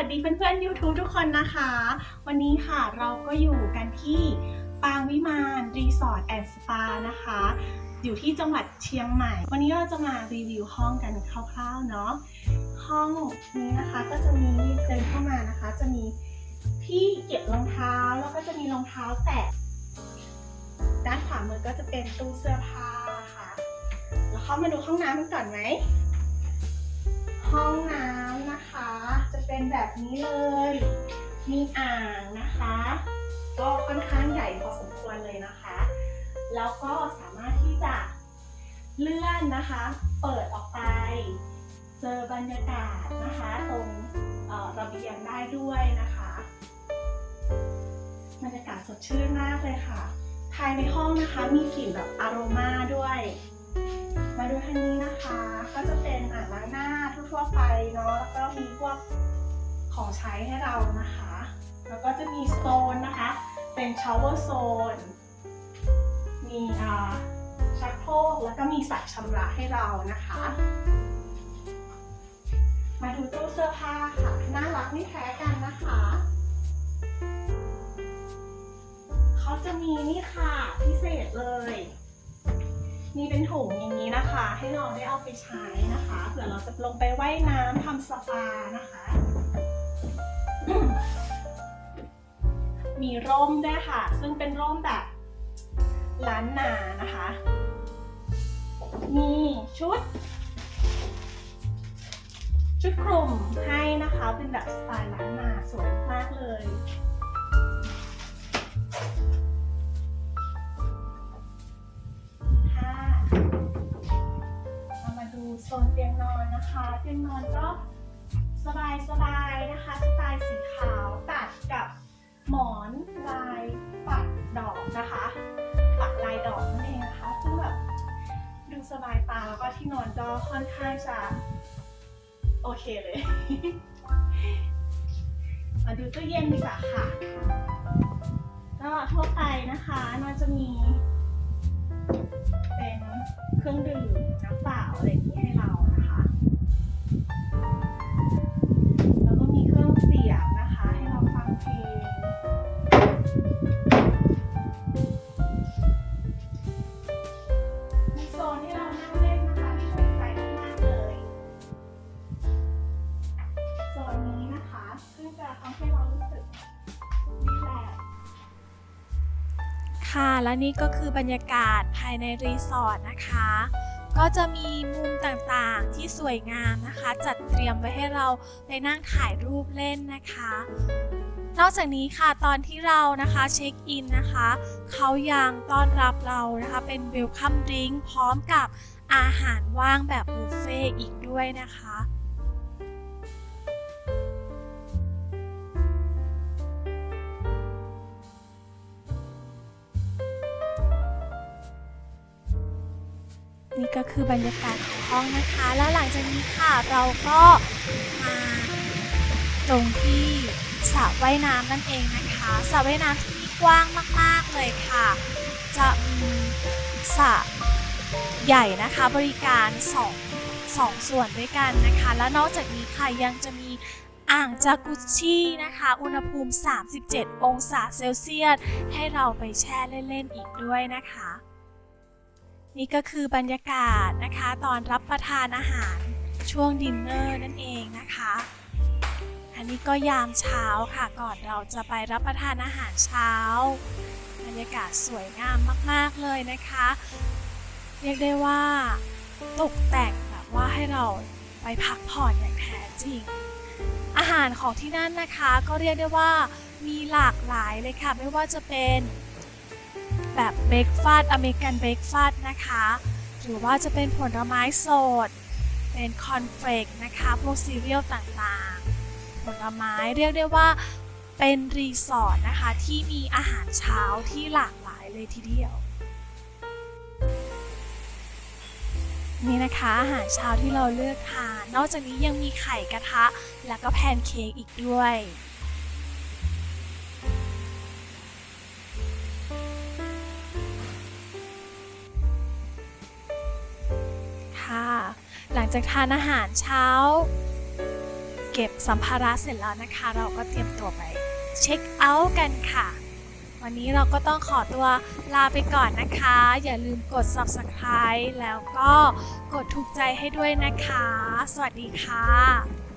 วัสดีเพื่อนๆ YouTube ทุกคนนะคะ วันนี้ค่ะเราก็อยู่กันที่ปางวิมานรีสอร์ทแอนด์สปานะคะ อยู่ที่จังหวัดเชียงใหม่ วันนี้เราจะมารีวิวห้องกันคร่าวๆเนาะห้องนี้นะคะก็จะมีเดินเข้ามานะคะ จะมีที่เก็บรองเท้าแล้วก็จะมีรองเท้าแตะด้านขวามือก็จะเป็นตู้เสื้อผ้าค่ะแล้วเข้ามาดูห้องน้ำกันก่อนไหม ห้องน้ำนะคะ จะเป็นแบบนี้เลย มีอ่างนะคะ ก็ค่อนข้างใหญ่พอสมควรเลยนะคะ แล้วก็สามารถที่จะเลื่อนนะคะ เปิดออกไป เจอบรรยากาศนะคะตรงระเบียงได้ด้วยนะคะ บรรยากาศสดชื่นมากเลยค่ะ ภายในห้องนะคะมีกลิ่นแบบอโรมาด้วย มาดูทางนี้นะคะ เนาะแล้วก็มีพวกของใช้ให้เรานะคะ แล้วก็จะมีโซนนะคะ เป็นชาวเวอร์โซน มีอ่าชักโครกแล้วก็มีสายชำระให้เรานะคะ มาดูตู้เสื้อผ้าค่ะ น่ารักไม่แพ้กันนะคะ เขาจะมีนี่ค่ะพิเศษเลย มีเป็นถุงอย่างนี้นะคะ ให้เราได้เอาไปใช้นะคะเผื่อเราจะลงไปไว่ายน้ำทำสปานะคะ มีร่มด้วยค่ะ ซึ่งเป็นร่มแบบล้านนานะคะ มีชุด ชุดคลุมให้นะคะเป็นแบบสไตล์ล้านนาสวยมากเลย โซนเตียงนอนนะคะ เตียงนอนก็สบายสบายๆนะคะสไตล์สีขาวตัดกับหมอนลายปักดอกนะคะปักลายดอกนั่นเองนะคะซึ่งแบบดูสบายตาแล้วก็ที่นอนก็ค่อนข้างจะโอเคเลย มาดูตู้เย็นดีกว่าค่ะ ก็ทั่วไปนะคะนอนจะมี เป็นเครื่องดื่มน้ำเปล่าอะไรอย่างนี้ให้เรา ค่ะ และนี่ก็คือบรรยากาศภายในรีสอร์ทนะคะ ก็จะมีมุมต่างๆที่สวยงามนะคะ จัดเตรียมไว้ให้เราไปนั่งถ่ายรูปเล่นนะคะ นอกจากนี้ค่ะตอนที่เรานะคะเช็คอินนะคะ เขายังต้อนรับเรานะคะเป็นเวลคัมดริงพร้อมกับอาหารว่างแบบบุฟเฟ่อีกด้วยนะคะ นี่ก็คือบรรยากาศของห้องนะคะ แล้วหลังจากนี้ค่ะเราก็มาตรงที่สระว่ายน้ำนั่นเองนะคะสระว่ายน้ำที่นี่กว้างมาก ๆ เลยค่ะ จะมีสระใหญ่นะคะบริการ2สองส่วนด้วยกันนะคะ และนอกจากนี้ค่ะยังจะมีอ่างจากุชชี่นะคะ อุณหภูมิ 37 องศาเซลเซียส ให้เราไปแช่เล่น ๆ อีกด้วยนะคะ นี่ก็คือบรรยากาศนะคะ ตอนรับประทานอาหารช่วงดินเนอร์นั่นเองนะคะ อันนี้ก็ยามเช้าค่ะก่อนเราจะไปรับประทานอาหารเช้า บรรยากาศสวยงามมากๆเลยนะคะ เรียกได้ว่าตกแต่งแบบว่าให้เราไปพักผ่อนอย่างแท้จริง อาหารของที่นั่นนะคะก็เรียกได้ว่ามีหลากหลายเลยค่ะ ไม่ว่าจะเป็น แบบเบรกฟาสอเมริกันเบรกฟาสนะคะ หรือว่าจะเป็นผลไม้สด เป็นคอนเฟลกนะคะพวกซีเรียลต่างๆ ผลไม้เรียกได้ว่าเป็นรีสอร์ทนะคะที่มีอาหารเช้าที่หลากหลายเลยทีเดียว นี่นะคะอาหารเช้าที่เราเลือกทาน นอกจากนี้ยังมีไข่กระทะ แล้วก็แพนเค้กอีกด้วย หลังจากทานอาหารเช้า เก็บสัมภาระเสร็จแล้วนะคะ เราก็เตรียมตัวไปเช็คเอาท์กันค่ะ วันนี้เราก็ต้องขอตัวลาไปก่อนนะคะ อย่าลืมกด subscribe แล้วก็กดถูกใจให้ด้วยนะคะ สวัสดีค่ะ